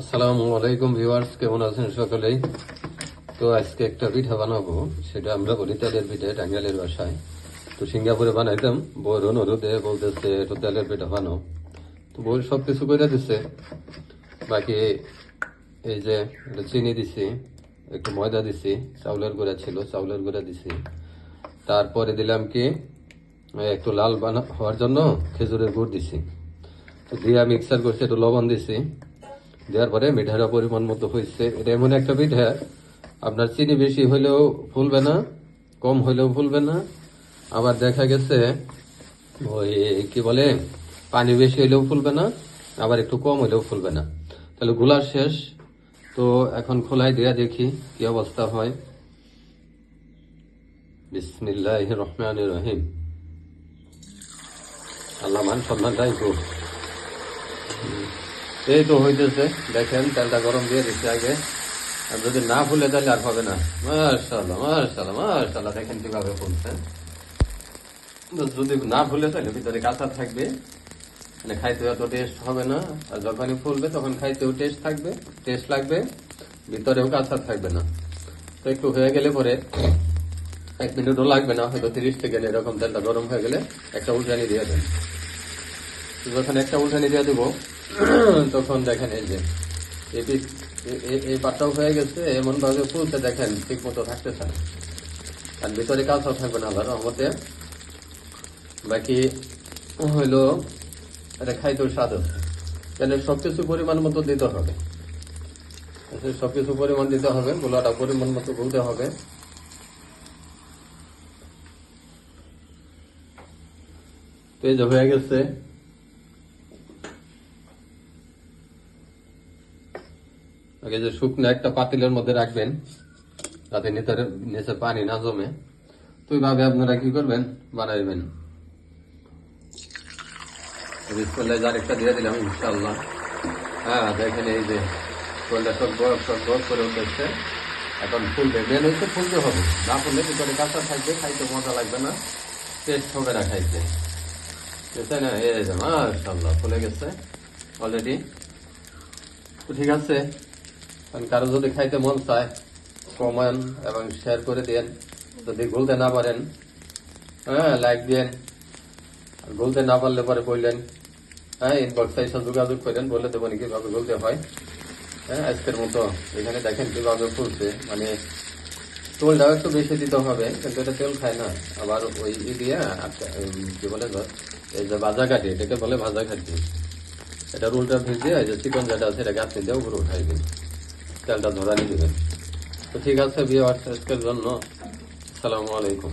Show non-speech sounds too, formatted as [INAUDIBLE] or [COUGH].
আসসালামু আলাইকুম ভিউয়ার্স, কেমন আছেন সকলেই? তো আজকে একটা পিঠা বানাবো, সেটা আমরা বলি তেলের পিঠা টাঙ্গাইলের বাসায়। তো সিঙ্গাপুরে বানাইতাম বউর অনুরোধে বলতেছে একটু তেলের পিঠা বানাও। তো বউ সব কিছু করে দিছে। বাকি এই যে চিনি দিছি, একটু ময়দা দিছি, চাউলের গুঁড়া ছিল, চাউলের গুঁড়া দিছি। তারপরে দিলাম কি একটু লাল বানা হওয়ার জন্য খেজুরের গুড় দিছি। তো দিয়া মিক্সার করছে, একটু লবণ দিছি। দেওয়ার পরে মিঠাটা পরিমাণ মতো হয়েছে। এটা এমন একটা পিঠা আপনার চিনি বেশি হইলেও ফুলবে না, কম হইলেও ফুলবে না। আবার দেখা গেছে, ওই কি বলে, পানি বেশি হইলেও ফুলবে না, আবার একটু কম হইলেও ফুলবে না। তাহলে গোলা শেষ। তো এখন খোলাই দেয়া দেখি কি অবস্থা হয়। বিসমিল্লাহ রহমান রহিম। আল্লাহ মান সম্মান রাখব এই তো হইতেছে। দেখেন, তেলটা গরম দিয়ে দিচ্ছে আগে। আর যদি না ফুলে তাহলে আর হবে না। মার্শাল্লাহ মার্শাল্লাহ মার্শাল্লাহ দেখেন কীভাবে ফুলছে। যদি না ফুলে তাহলে ভিতরে কাঁচা থাকবে। মানে খাইতে অত টেস্ট হবে না। আর যখনই ফুলবে তখন খাইতেও টেস্ট থাকবে টেস্ট লাগবে। ভিতরেও কাঁচা থাকবে না। তো একটু হয়ে গেলে পরে এক মিনিটও লাগবে না। হয়তো তিরিশ সেকেন্ড এরকম তেলটা গরম হয়ে গেলে একটা উল্টানি দিয়ে দেন। যখন একটা উল্টানি দিয়ে দেবো, [CLEARS THROAT] তখন দেখেন এই যে এই পিস- এ- এ- এই পাটটাও হয়ে গেছে এমন ভাবে ফুলতে দেখেন ঠিক মতো থাকতেছে না। আর ভিতরে কাঁচাও থাকবে না আবার আমাদের বাকি হইল এটা খাইতেও স্বাদ আছে। তাহলে সবকিছু পরিমাণ মতো দিতে হবে। সবকিছু পরিমাণ দিতে হবে গোলাটা পরিমাণ মতো গুলতে হবে। তো এই যে হয়ে গেছে। আগে যে শুকনো একটা পাতিলের মধ্যে রাখবেন, যাতে নিচে নিচে পানি না জমে। তো এইভাবে আপনারা কি করবেন? বানাইবেন। বিসমিল্লাহ, যার একটা দিয়ে দিলাম ইনশাল্লাহ হ্যাঁ দেখেন এই যে কোনটা সব বরফ সব বরফ করে উঠেছে। এখন ফুলবে। মেন হচ্ছে ফুলতে হবে। না ফুললে ভিতরে কাঁচা থাকবে, খাইতে মজা লাগবে না। টেস্ট হবে না খাইতে। বুঝছে না? এই যে মাশাল্লাহ ফুলে গেছে। অলরেডি তো ঠিক আছে। কারণ কারও যদি খাইতে মন চায় কমান এবং শেয়ার করে দেন। যদি গুলতে না পারেন হ্যাঁ লাইক দেন। গুলতে না পারলে পরে বললেন হ্যাঁ ইনবক্সে এসে যোগাযোগ করেন, বলে দেবো কীভাবে গুলতে হয়। হ্যাঁ আজকের মতো এখানে দেখেন কীভাবে ফুলছে মানে তেলটাও একটু বেশি দিতে হবে, কিন্তু এটা তেল খায় না। আবার ওই ই দিয়ে কি বলে এই যে ভাজা কাঠি এটাকে বলে ভাজা কাঠি এটা রুলটা ভিজিয়ে, এই যে চিকন যেটা আছে, এটা গাছ দিয়ে উপরে উঠাই দিন তেলটা ধরা নিয়ে দেবেন তো ঠিক আছে বিয়ে আজকের জন্য আসসালামু আলাইকুম